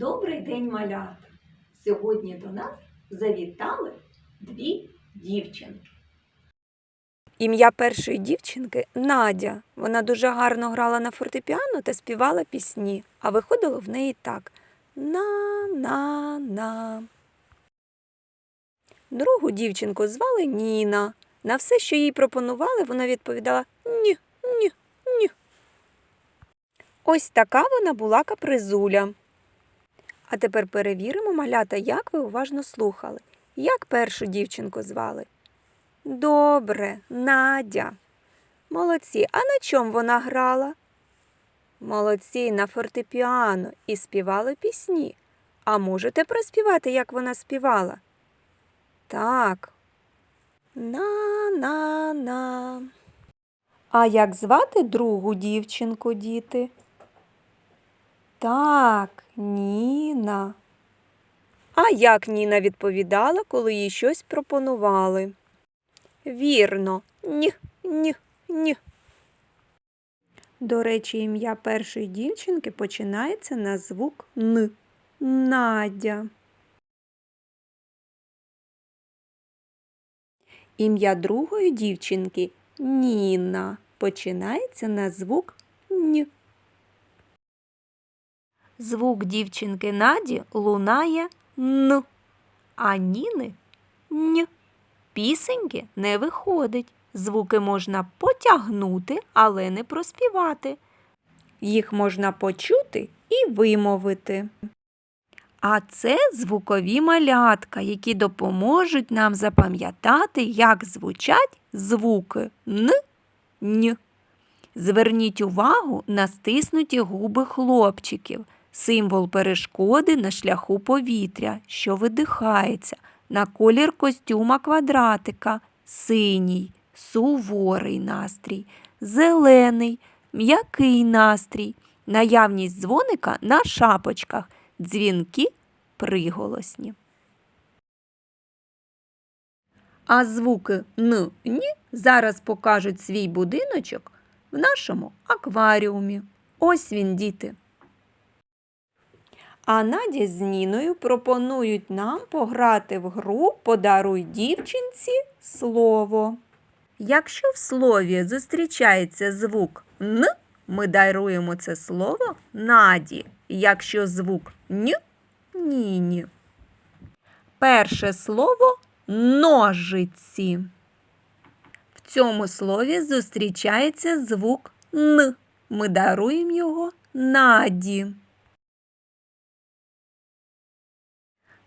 Добрий день, малята! Сьогодні до нас завітали дві дівчинки. Ім'я першої дівчинки Надя. Вона дуже гарно грала на фортепіано та співала пісні, а виходило в неї так: на-на-на. Другу дівчинку звали Ніна. На все, що їй пропонували, вона відповідала ні, ні, ні. Ось така вона була капризуля. А тепер перевіримо, малята, як ви уважно слухали. Як першу дівчинку звали? Добре, Надя. Молодці. А на чому вона грала? Молодці на фортепіано і співали пісні. А можете проспівати, як вона співала? Так. На-на-на. А як звати другу дівчинку, діти? Так, Ніна. А як Ніна відповідала, коли їй щось пропонували? Вірно, ні, ні, ні. До речі, ім'я першої дівчинки починається на звук Н. Надя. Ім'я другої дівчинки Ніна починається на звук Н. Звук дівчинки Наді лунає Н, а Ніни Н. Пісеньки не виходить. Звуки можна потягнути, але не проспівати. Їх можна почути і вимовити. А це звукові малятка, які допоможуть нам запам'ятати, як звучать звуки Н, Н. Зверніть увагу на стиснуті губи хлопчиків, символ перешкоди на шляху повітря, що видихається, на колір костюма квадратика, синій, суворий настрій, зелений, м'який настрій, наявність дзвоника на шапочках, дзвінки приголосні. А звуки Н, Ні зараз покажуть свій будиночок в нашому акваріумі. Ось він, діти. А Надя з Ніною пропонують нам пограти в гру Подаруй дівчинці слово. Якщо в слові зустрічається звук Н, ми даруємо це слово Наді. Якщо звук Н Ніні. Перше слово ножиці. В цьому слові зустрічається звук Н. Ми даруємо його Наді.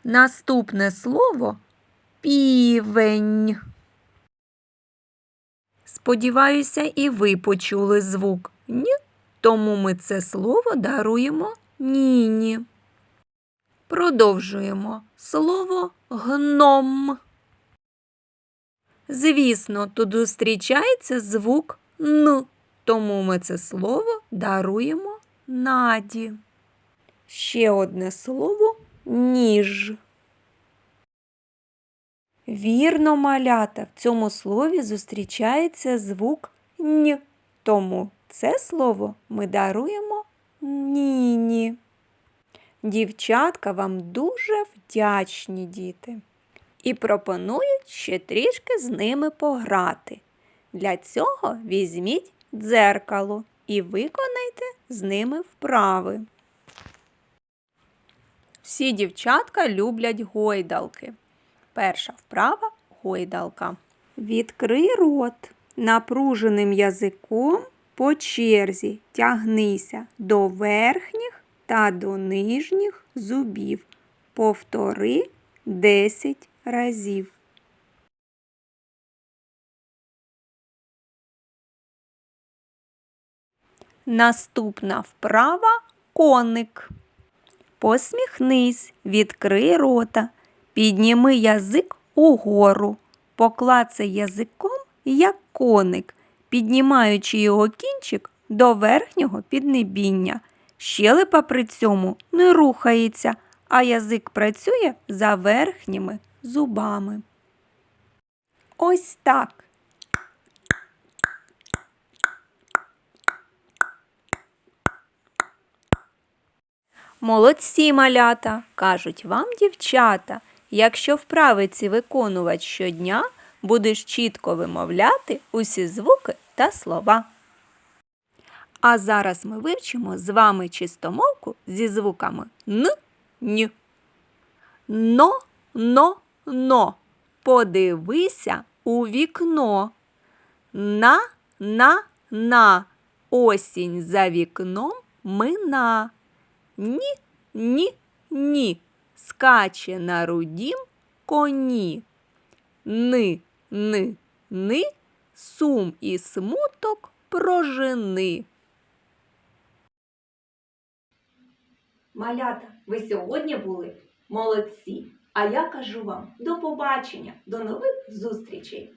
Наступне слово півень. Сподіваюся, і ви почули звук Н, тому ми це слово даруємо Ніні. Продовжуємо слово гном. Звісно, тут зустрічається звук Н, тому ми це слово даруємо Наді. Ще одне слово ніж. Вірно, малята, в цьому слові зустрічається звук н, тому це слово ми даруємо ніні. Дівчатка вам дуже вдячні діти і пропонують ще трішки з ними пограти. Для цього візьміть дзеркало і виконайте з ними вправи. Всі дівчатка люблять гойдалки. Перша вправа гойдалка. Відкрий рот. Напруженим язиком по черзі тягнися до верхніх та до нижніх зубів. Повтори 10 разів. Наступна вправа коник. Посміхнись, відкрий рота, підніми язик угору, поклацай язиком, як коник, піднімаючи його кінчик до верхнього піднебіння. Щелепа при цьому не рухається, а язик працює за верхніми зубами. Ось так. Молодці малята, кажуть вам дівчата. Якщо вправи ці виконувати щодня, будеш чітко вимовляти усі звуки та слова. А зараз ми вивчимо з вами чистомовку зі звуками н, н. Но, но, но. Подивися у вікно. На, на, на. Осінь за вікном мина. Ні, ні, ні. Скаче на рудім коні. Ни, ни, ни. Сум і смуток прожени. Малята, ви сьогодні були молодці. А я кажу вам до побачення, до нових зустрічей!